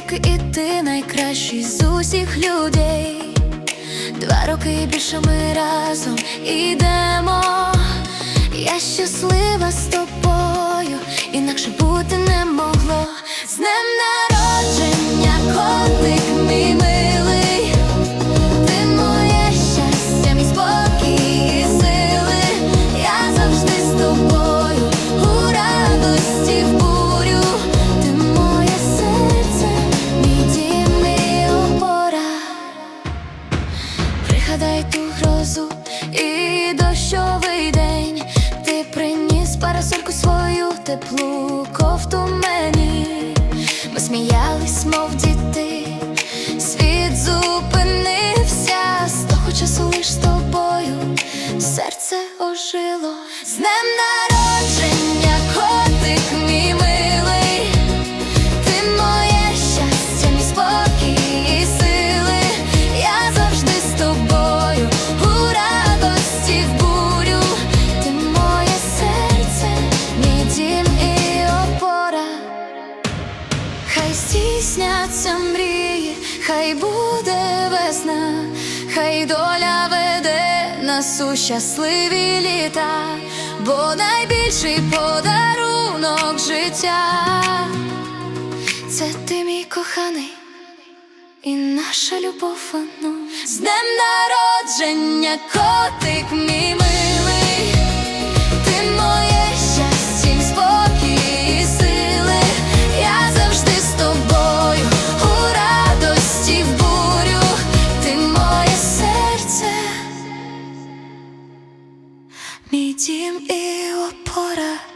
роки, і ти найкращий з усіх людей. Два роки більше ми разом ідемо. Я щаслива Пригадай ту грозу і дощовий день. Ти приніс парасольку свою теплу кофту мені. Ми сміялись, мов діти. Світ зупинився з того часу лиш з тобою. Серце ожило з днем народження, хай буде весна, хай доля веде нас у щасливі літа, бо найбільший подарунок життя це ти мій коханий і наша любов воно з днем народження, котик мій милий, дім і опора.